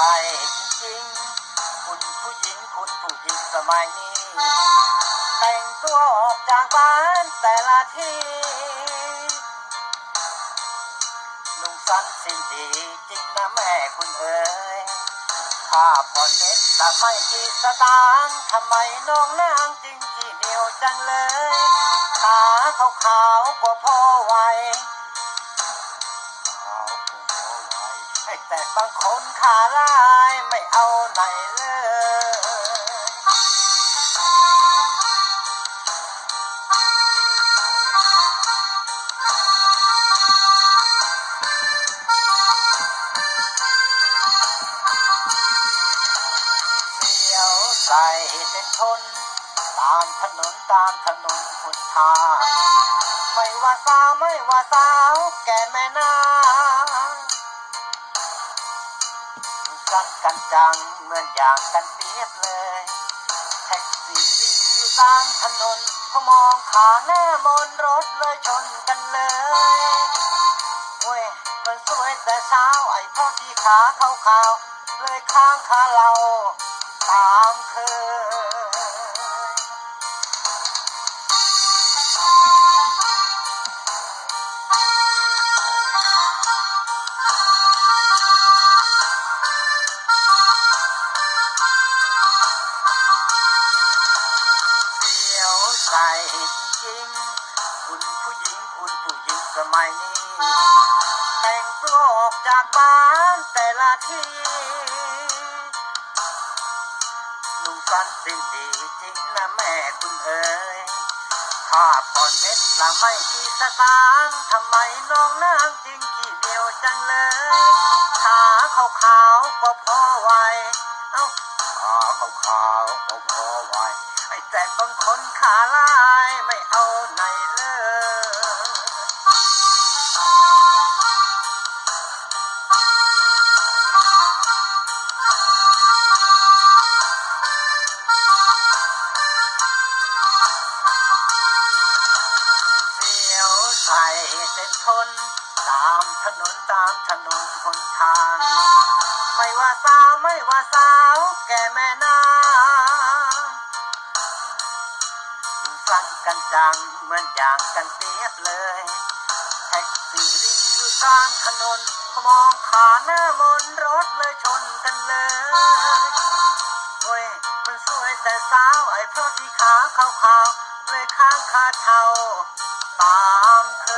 ใจจริงๆคุณผู้หญิงคุณผู้หญิงสมัยนี้ แต่งตัวออกจากบ้านแต่ละทีนุ่งสั้นสิ้นดีจริงนะแม่คุณเอ๋ยถ้าผ่อนเน็ตละไม่กี่สตางค์ทำไมน้องนางจึงขี้เหนียวจังเลย ขาขาวๆก็พอไว แต่บางคนขาลายไม่เอาไหนเลย เสียวใส่เส้นทน ตามถนนตามถนนหนทาง ไม่ว่าสาวไม่ว่าสาวแก่แม่นาง กันกันจังเหมือนอย่างกันเปียบเลย แท็กซี่วิ่งอยู่ตามถนนพอมองขาหน้ามนรถเลยชนกันเลยเว้ยมันสวยแต่เช้าไอ้พ่อที่ขาขาวๆเลยข้างขาเราตามเคย ใส่จริง คุณผู้หญิงคุณผู้หญิงสมัยนี้ แต่งตัวออกจากบ้านแต่ละทีนุ่งสั้นสิ้นดีจริงนะแม่คุณเอ๋ยถ้าผ่อนเม็ดละไม่กี่สตางค์ทำไมน้องนางจึงขี้เหนียวจังเลยขาขาวๆก็พอไหวเอ้า ขาวขาวๆก็พอไหวไอ้แต่บางคนขาลายไม่เอาไหนเลยเสียวใส่เส้นทนตามถนนตามถนนหนทาง ไม่ว่าสาวไม่ว่าสาว แก่แม่นาฟังกันจังเหมือนอย่างกันเปียบเลย แท็กซี่วิ่งอยู่ตามถนนมองขาหน้ามนรถเลยชนกันเลยโอ้ยมันสวยแต่สาวไอ้เพราะที่ขาขาวๆเลยข้างคาเทาตามเคย